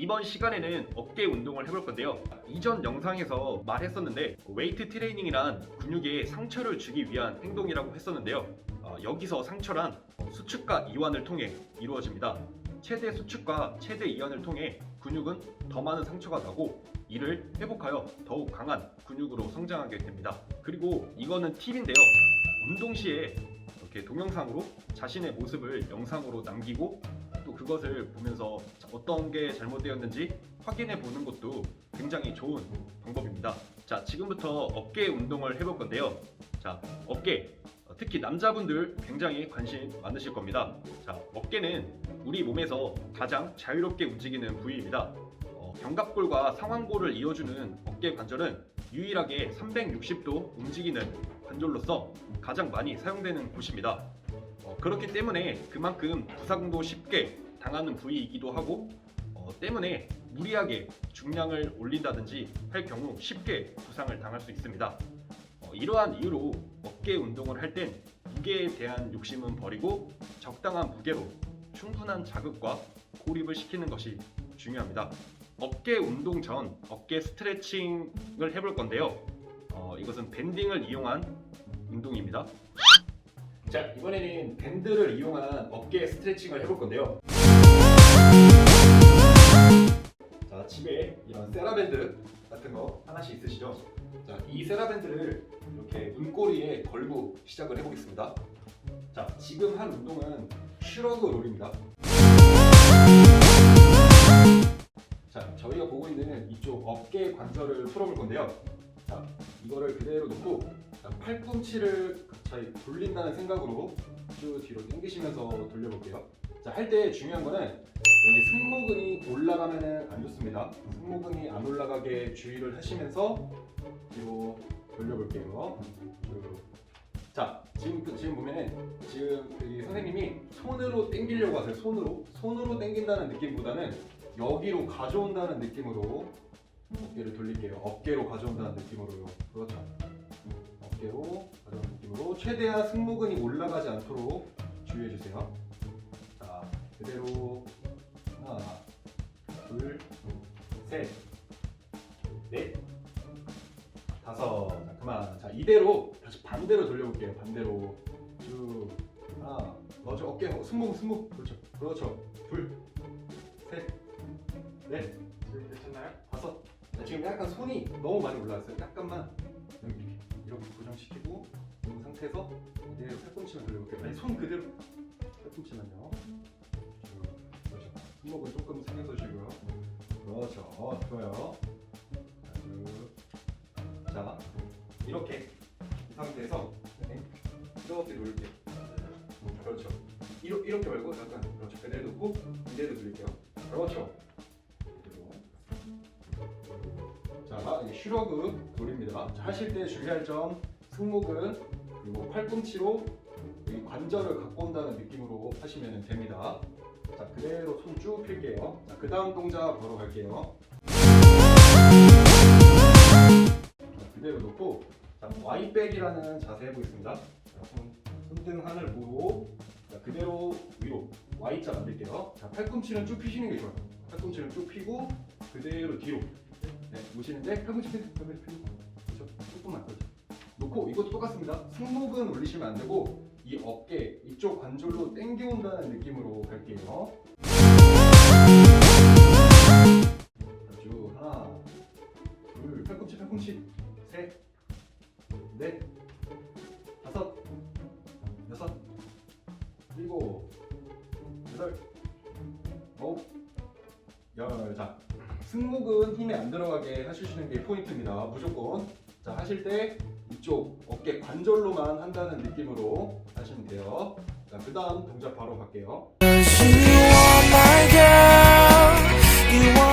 이번 시간에는 어깨 운동을 해볼 건데요. 이전 영상에서 말했었는데 웨이트 트레이닝이란 근육에 상처를 주기 위한 행동이라고 했었는데요. 어, 여기서 상처란 수축과 이완을 통해 이루어집니다. 최대 수축과 최대 이완을 통해 근육은 더 많은 상처가 나고 이를 회복하여 더욱 강한 근육으로 성장하게 됩니다. 그리고 이거는 팁인데요. 운동 시에 이렇게 동영상으로 자신의 모습을 영상으로 남기고 또 그것을 보면서 어떤 게 잘못되었는지 확인해 보는 것도 굉장히 좋은 방법입니다. 자, 지금부터 어깨 운동을 해볼 건데요. 자, 어깨. 어, 특히 남자분들 굉장히 관심 많으실 겁니다. 자, 어깨는 우리 몸에서 가장 자유롭게 움직이는 부위입니다. 어, 견갑골과 상완골을 이어주는 어깨 관절은 유일하게 360도 움직이는 관절로서 가장 많이 사용되는 곳입니다. 어, 그렇기 때문에 그만큼 부상도 쉽게 당하는 부위이기도 하고 어, 때문에 무리하게 중량을 올린다든지 할 경우 쉽게 부상을 당할 수 있습니다. 어, 이러한 이유로 어깨 운동을 할 땐 무게에 대한 욕심은 버리고 적당한 무게로 충분한 자극과 고립을 시키는 것이 중요합니다. 어깨 운동 전 어깨 스트레칭을 해볼 건데요. 어, 이것은 밴딩을 이용한 운동입니다. 자 이번에는 밴드를 이용한 어깨 스트레칭을 해볼 건데요. 자 집에 이런 세라밴드 같은 거 하나씩 있으시죠? 자 이 세라밴드를 이렇게 눈꼬리에 걸고 시작을 해보겠습니다. 자 지금 한 운동은 슈러그 롤입니다. 자 저희가 보고 있는 이쪽 어깨 관절을 풀어볼 건데요. 자 이거를 그대로 놓고 자, 팔꿈치를 저희 돌린다는 생각으로 쭉 뒤로 당기시면서 돌려볼게요. 자, 할 때 중요한 거는 여기 승모근이 올라가면은 안 좋습니다. 승모근이 안 올라가게 주의를 하시면서 뒤로 돌려볼게요. 쭉. 자, 지금 그- 지금 보면은 지금 이 선생님이 손으로 당기려고 하세요. 손으로 손으로 당긴다는 느낌보다는 여기로 가져온다는 느낌으로 어깨를 돌릴게요. 어깨로 가져온다는 느낌으로요. 그렇죠. 어깨로 가져온 느낌으로 최대한 승모근이 올라가지 않도록 주의해 주세요. 자, 그대로 하나, 둘, 셋, 넷, 다섯. 자, 그만. 자, 이대로 다시 반대로 돌려볼게요. 반대로 쭉 하나, 맞아. 어깨, 승모, 승모. 그렇죠. 그렇죠. 둘, 셋, 넷, 괜찮나요? 다섯. 자, 지금 약간 손이 너무 많이 올라왔어요. 약간만 여기 이렇게 고정시키고 있는 상태에서 그대로 팔꿈치만 돌려볼게요. 아니 손 그대로 팔꿈치만요. 쭉. 그렇죠. 손목은 조금 숙여주시고요. 그렇죠. 어, 좋아요. 자, 이렇게 이 상태에서 네. 이렇게 돌릴게요. 그렇죠. 이렇게, 이렇게 말고 약간 그렇죠. 그대로 놓고 이대로 돌릴게요. 그렇죠. 자, 이게 슈러그 돌입니다. 자, 하실 때 주의할 점 승모근 그리고 팔꿈치로 이 관절을 갖고 온다는 느낌으로 하시면 됩니다. 자, 그대로 손쭉 필게요. 자, 그 다음 동작 바로 갈게요. 자, 그대로 놓고 자, Y백이라는 자세 해보겠습니다. 자, 손, 손등 하늘 보고 자, 그대로 위로 Y자 만들게요. 자, 팔꿈치는 쭉 피시는 게 좋아요. 팔꿈치는 쭉 피고 그대로 뒤로 네, 보시는데 팔꿈치 펴 팔꿈치 펴고 그렇죠? 조금만 그렇죠. 놓고 이것도 똑같습니다. 승모근 올리시면 안 되고 이 어깨 이쪽 관절로 당겨온다는 느낌으로 갈게요. 쭉 하나, 둘, 팔꿈치 팔꿈치, 셋, 넷, 다섯, 여섯, 일곱, 여덟, 아홉, 열. 자, 승모근 힘이 안 들어가게 하시는 게 포인트입니다. 무조건. 자, 하실 때 이쪽 어깨 관절로만 한다는 느낌으로 하시면 돼요. 자, 그 다음 동작 바로 갈게요. You are my girl. You are